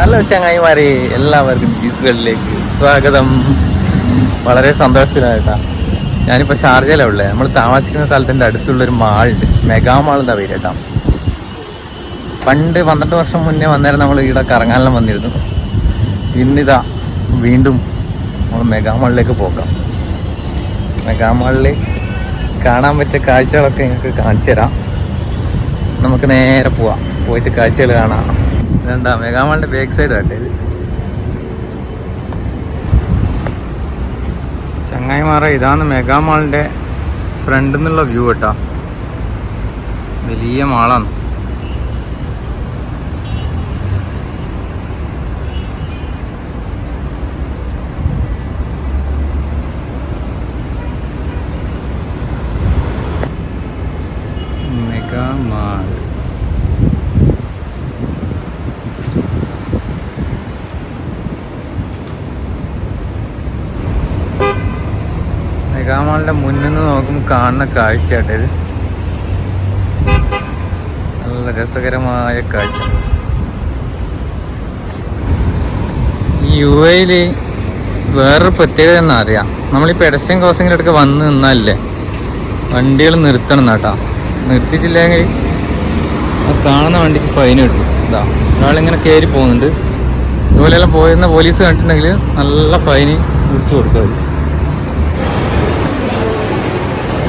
Hello ചങ്ങായിമാരെ എല്ലാവർക്കും ജീസുകളിലേക്ക് സ്വാഗതം. വളരെ സന്തോഷത്തിലായിട്ടാ. ഞാനിപ്പോൾ ഷാർജയിലാണ് ഉള്ളത് നമ്മൾ താമസിക്കുന്ന സ്ഥലത്തിന്റെ അടുത്തുള്ളൊരു മാളുണ്ട്. മെഗാ മാൾ എന്താ പേര് കേട്ടോ. പണ്ട് പന്ത്രണ്ട് വർഷം മുന്നേ വന്നേരം നമ്മൾ ഇവിടെ കറങ്ങാനെല്ലാം വന്നിരുന്നു. ഇന്നിതാ വീണ്ടും നമ്മൾ മെഗാ മാളിലേക്ക് പോകാം. മെഗാ മാളിൽ കാണാൻ പറ്റിയ കാഴ്ചകളൊക്കെ നിങ്ങൾക്ക് കാണിച്ചു തരാം. നമുക്ക് നേരെ പോവാം. പോയിട്ട് കാഴ്ചകൾ കാണാം. ഇതെന്താ മെഗാമാളിന്റെ ബാക്ക് സൈഡ് ആട്ടെ ഇത്. ചങ്ങായിമാറ ഇതാണ് മെഗാമാളിന്റെ ഫ്രണ്ടിൽ നിന്നുള്ള വ്യൂ കേട്ടാ. വലിയ മാളാണ് മെഗാ മാൾ മെഗാമാളിന്റെ മുന്നിൽ നിന്ന് നോക്കുമ്പോൾ കാണുന്ന കാഴ്ചയാട്ടെ ഇത് നല്ല രസകരമായ കാഴ്ച. യു എയിൽ വേറൊരു പ്രത്യേകത എന്നാ അറിയാം? നമ്മൾ ഈ പെഡസ്ട്രിയൻ ക്രോസിങ്ങിന്റെ അടുക്ക് വന്ന് നിന്നല്ലേ വണ്ടികൾ നിർത്തണം എന്നാട്ടാ നിർത്തിയിട്ടില്ലെങ്കിൽ കാണുന്ന വണ്ടിക്ക് ഫൈൻ കിട്ടും. ഇതാ ഒരാളിങ്ങനെ കയറി പോകുന്നുണ്ട്. ഇതുപോലെയെല്ലാം പോയിരുന്ന പോലീസ് കണ്ടിട്ടുണ്ടെങ്കിൽ നല്ല ഫൈന് വിളിച്ചു കൊടുക്കുക.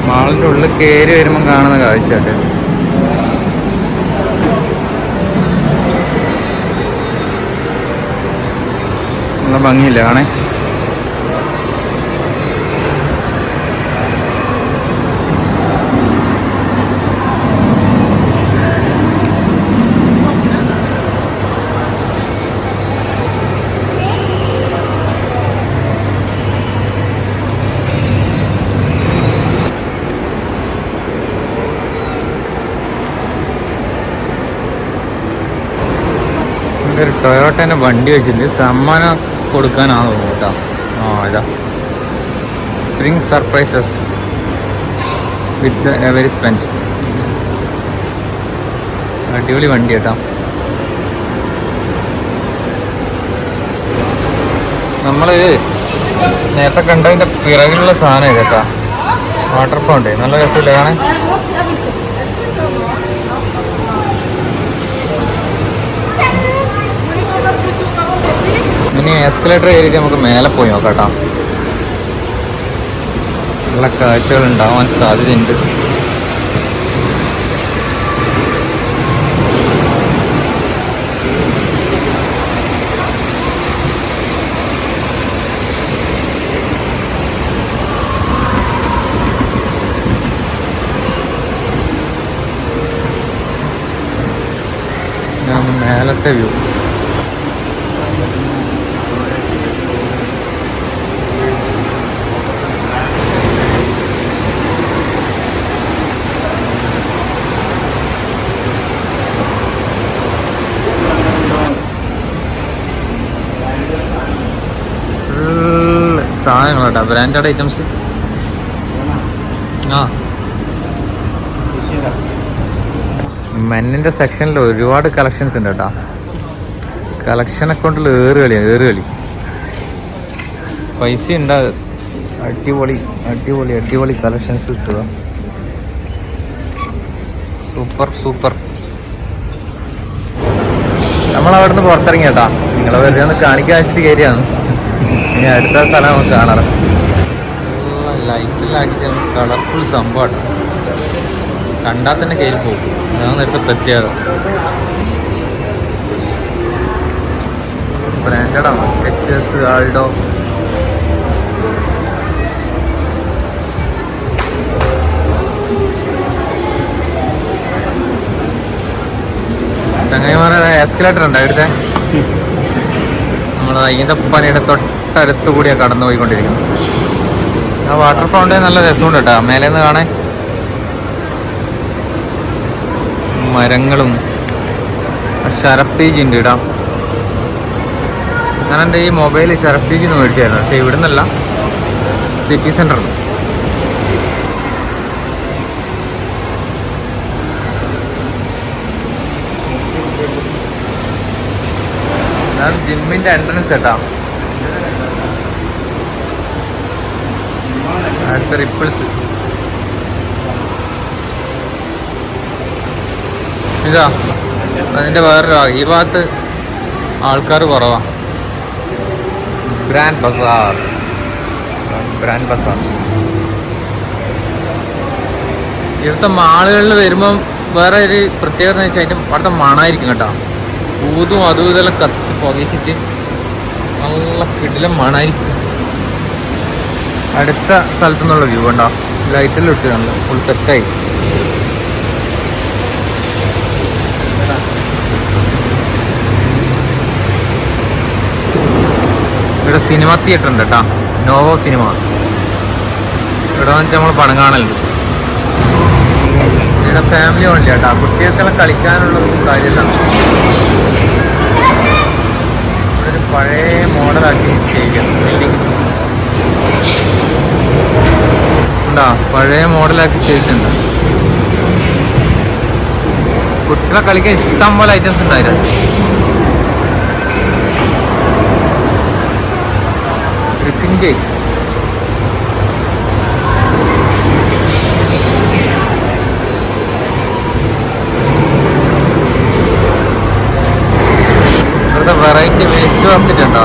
മാളിന്റെ ഉള്ളിൽ കയറി വരുമ്പം കാണുന്ന കാഴ്ച നല്ല ഭംഗിയില്ല കാണേ ടൊയോട്ടേന്റെ വണ്ടി വെച്ചിട്ടുണ്ട് സമ്മാനം കൊടുക്കാനാണ് തോന്നുന്നു കേട്ടോ. ആ ഇതാ. Spring surprises with every spend അടിപൊളി വണ്ടി കേട്ടോ. നമ്മൾ നേരത്തെ കണ്ടതിന്റെ പിറകിലുള്ള സാധനം കേട്ടോ. വാട്ടർ ഫൗണ്ട് നല്ല രസമില്ല കാണാൻ ഇനി എസ്കലേറ്റർ കയറിയിട്ട് നമുക്ക് മേലെ പോയി നോക്കാം നല്ല കാഴ്ചകൾ ഉണ്ടാവാൻ സാധ്യതയുണ്ട്. മേലത്തെ വ്യൂ. സാധനങ്ങളാട്ടാ. Branded items. ആ. മെന്നിന്റെ സെക്ഷനിൽ ഒരുപാട് കളക്ഷൻസ് ഉണ്ട് കേട്ടോ. കളക്ഷനെ കൊണ്ടുള്ള ഏറുകളി ഏറുകളി. പൈസ ഉണ്ട് അടിപൊളി അടിപൊളി അടിപൊളി കളക്ഷൻസ് കിട്ടുക. Super super. നമ്മളവിടുന്ന് പുറത്തിറങ്ങി കേട്ടാ. നിങ്ങളെ വെറുതെ ഒന്ന് കാണിക്കാൻ വെച്ചിട്ട് കയറിയാണ് ഇനി അടുത്ത സ്ഥലം നമുക്ക് കാണാറ് ലൈറ്റിലാക്കിയിട്ട് കളർഫുൾ സംഭവമാണ്. കണ്ടാൽ തന്നെ കയറി പോകും അതാണ് ഇവിടുത്തെ പ്രത്യേകത ബ്രാൻഡാണ് സ്കെച്ചേഴ്സ് ആൾഡോ ചങ്ങായിമാരെ എസ്കലേറ്റർ ഉണ്ടോ ഇവിടുത്തെ നമ്മൾ പണിയുടെ തൊട്ടടുത്ത് കൂടിയാണ് കടന്നു പോയിക്കൊണ്ടിരിക്കുന്നത് ആ വാട്ടർ ഫൗണ്ടേ നല്ല രസമുണ്ട് കേട്ടോ. മേലെ നിന്ന് കാണാൻ മരങ്ങളും ഷറഫ് ടീജ് ഉണ്ട് ഇടാം ഞാൻ എന്റെ ഈ മൊബൈൽ ഷറഫ് എന്ന് മേടിച്ചായിരുന്നു. പക്ഷേ ഇവിടെ നിന്നല്ല സിറ്റി സെന്ററിൽ ഞാൻ ജിമ്മിന്റെ എൻട്രൻസ് കേട്ടാ അടുത്ത റിപ്പിൾസ് ഇതാ അതിന്റെ വേറൊരു. ഈ ഭാഗത്ത് ആൾക്കാർ കുറവാ. ഗ്രാൻഡ് ബസാർ ഗ്രാൻഡ് ബസാർ ഇവിടുത്തെ മാളുകളിൽ വരുമ്പം വേറെ ഒരു പ്രത്യേകത എന്ന് വെച്ചാൽ അതിന്റെ അവിടുത്തെ മണമായിരിക്കും കേട്ടോ. ഊതും അതും ഇതെല്ലാം കത്തിച്ച് പുകച്ചിട്ട് നല്ല കിടിലം മണമായിരിക്കും അടുത്ത സ്ഥലത്തു നിന്നുള്ള വ്യൂ ഉണ്ടോ ലൈറ്റിൽ ഇട്ട് കണ്ടു ഫുൾ സെറ്റായി ഇവിടെ സിനിമ തിയേറ്റർ ഉണ്ട് കേട്ടോ നോവോ സിനിമാസ് ഇവിടെ വന്നിട്ട് നമ്മൾ പണം കാണലുണ്ട്. ഇവിടെ ഫാമിലി ഓൺലി കേട്ടോ കുട്ടികൾക്കെല്ലാം കളിക്കാനുള്ള കാര്യമില്ല ഇവിടെ ഒരു പഴയ മോഡലാക്കി ചെയ്യുക ഉണ്ടോ പഴയ മോഡലാക്കി ചെയ്തിട്ടുണ്ട്. കുട്ടികളെ കളിക്കാൻ ഇഷ്ടം പോലെ ഐറ്റംസ് ഉണ്ടായിരുന്നു വെറൈറ്റി വേസ്റ്റ് ബാസ്ക്കറ്റ് ഉണ്ടോ?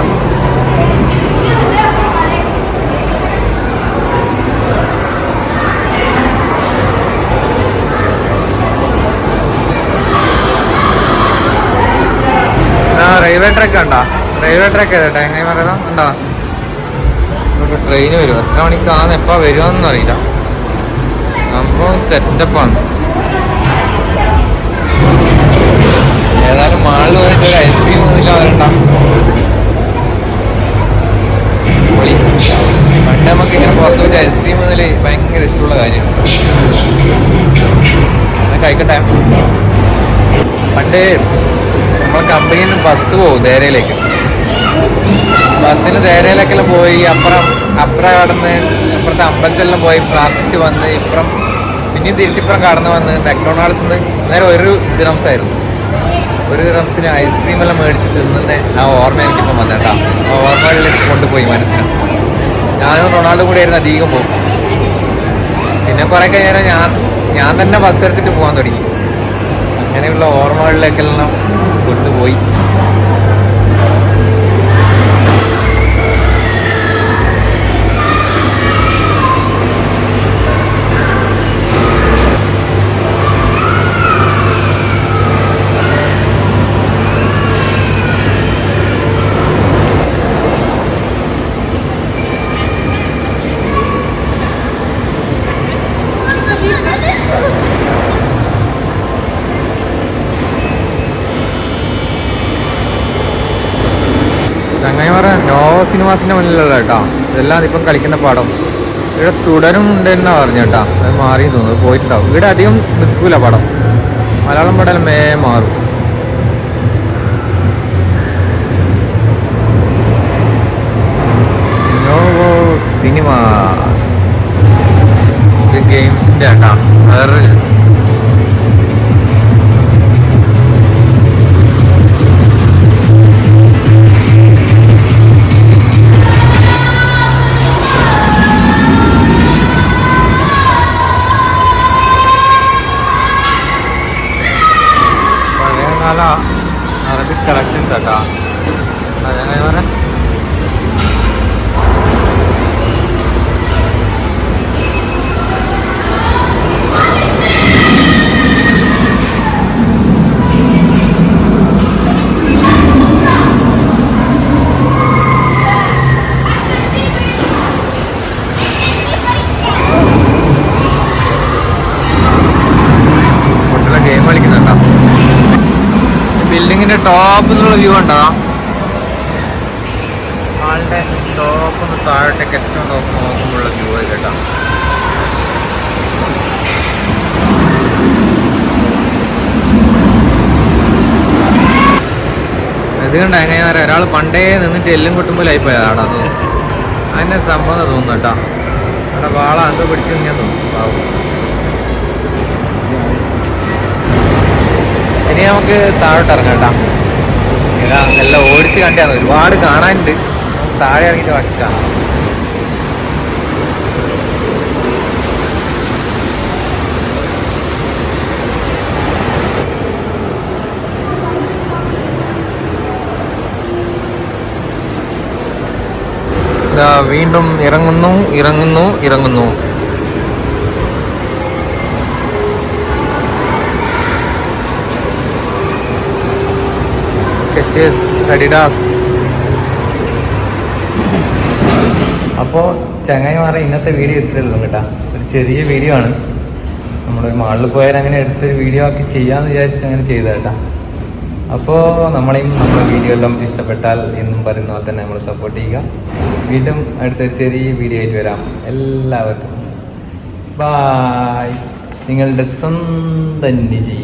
റെയിൽവേ ട്രാക്ക് ഉണ്ടോ റെയിൽവേ ട്രാക്ക് ഏതാ? എങ്ങനെ പറയുന്നത് ഉണ്ടോ ഇവിടെ ട്രെയിൻ വരും. എത്ര മണിക്കാന്ന് എപ്പോ വരുമെന്നൊന്നും അറിയില്ല. സംഭവം സെറ്റപ്പാണ് ഏതായാലും മാളിൽ വന്നിട്ട് ഒരു ഐസ്ക്രീം ഒന്നുമില്ല വരണ്ട പൊളി. പണ്ട് നമുക്ക് ഇങ്ങനെ പുറത്ത് പോയിട്ട് ഐസ്ക്രീം മുതൽ ഭയങ്കര ഇഷ്ടമുള്ള കാര്യമാണ്. കഴിക്കട്ടെ? പണ്ട് നമ്മൾ കമ്പനിയിൽ നിന്ന് ബസ് പോകും ധേരയിലേക്ക്. ബസ്സിന് ധേരയിലേക്കെല്ലാം പോയി അപ്പുറം അപ്പുറം കടന്ന് അപ്പുറത്തെ അമ്പലത്തിലെല്ലാം പോയി പ്രാർത്ഥിച്ച് വന്ന് ഇപ്പുറം പിന്നെയും തിരിച്ചിപ്പുറം കടന്ന് വന്ന് മെക്ഡൊണാൾഡ്സ് നിന്ന് നേരെ ഒരു ദിനംസായിരുന്നു ഒരു ദിനംസിന് ഐസ്ക്രീം എല്ലാം മേടിച്ച് തിന്നുന്ന ആ ഓർമ്മ എനിക്കിപ്പം വന്നേട്ടാ ആ ഓർമ്മകളിലേക്ക് കൊണ്ടുപോയി മനസ്സിന്. ഞാനും റൊണാൾഡോ കൂടി ആയിരുന്നു അധികം പോകും. പിന്നെ കുറേ കഴിഞ്ഞാൽ ഞാൻ ഞാൻ തന്നെ ബസ് എടുത്തിട്ട് പോകാൻ തുടങ്ങി. അങ്ങനെയുള്ള ഓർമ്മകളിലേക്കെല്ലാം കൊണ്ടുപോയി ചങ്ങായിമാറ നോവോ സിനിമാസിന്റെ മുന്നിലുള്ള കേട്ടോ. ഇതെല്ലാം ഇപ്പം കളിക്കുന്ന പടം. ഇവിടെ തുടരും ഉണ്ടെന്നാ പറഞ്ഞു കേട്ടാ. അത് മാറി തോന്നുന്നു. പോയിട്ടുണ്ടാവും. ഇവിടെ അധികം നിൽക്കൂല പടം. മലയാളം പടം മേ മാറും. നോവോ സിനിമ ഗെയിംസിന്റെ കേട്ടാ. വേറൊരു പഴയകാല അറബിക് കളക്ഷൻസ് കേട്ടോ അതെങ്ങനെ പറയാ ടോപ്പ് നിന്നുള്ള വ്യൂ ഉണ്ടോ ആളുടെ ടോപ്പ് ഒന്ന് താഴോട്ടേക്ക് ഏറ്റവും ടോപ്പ് നോക്കുമ്പോഴുള്ള വ്യൂ ആയി കേട്ടോ. ഇതുകൊണ്ട് കണ്ട എങ്ങനെ പറയാം ഒരാൾ പണ്ടേ നിന്നിട്ട് എല്ലും കൊട്ടുമ്പോൾ പോയതാണ് അത്. അതിന്റെ സംഭവം തോന്നുന്നു കേട്ടോ. അവിടെ വാള എന്തോ പിടിച്ചു ഞാൻ തോന്നുന്നു. ഇനി നമുക്ക് താഴോട്ട് ഇറങ്ങാം കേട്ടാ. എല്ലാം ഓടിച്ച് കണ്ടാണ് ഒരുപാട് കാണാനുണ്ട്. താഴെ ഇറങ്ങിയിട്ട് ബാക്കി കാണാം. വീണ്ടും ഇറങ്ങുന്നു ഇറങ്ങുന്നു ഇറങ്ങുന്നു. സ്കെച്ചേഴ്സ് അഡിഡാസ് അപ്പോൾ ചങ്ങായിമാരെ ഇന്നത്തെ വീഡിയോ ഇത്രയേ ഉള്ളൂ കേട്ടോ. ഒരു ചെറിയ വീഡിയോ ആണ്. നമ്മളൊരു മാളിൽ പോയാൽ അങ്ങനെ എടുത്തൊരു വീഡിയോ ആക്കി ചെയ്യാമെന്ന് വിചാരിച്ചിട്ട് അങ്ങനെ ചെയ്ത കേട്ടോ. അപ്പോൾ നമ്മളെയും നമ്മുടെ വീഡിയോ എല്ലാം ഇഷ്ടപ്പെട്ടാൽ എന്നും പറയുന്ന പോലെ തന്നെ നമ്മൾ സപ്പോർട്ട് ചെയ്യുക. വീണ്ടും അടുത്തൊരു ചെറിയ വീഡിയോ ആയിട്ട് വരാം. എല്ലാവർക്കും. ബായ് നിങ്ങളുടെ സ്വന്തം നിജി.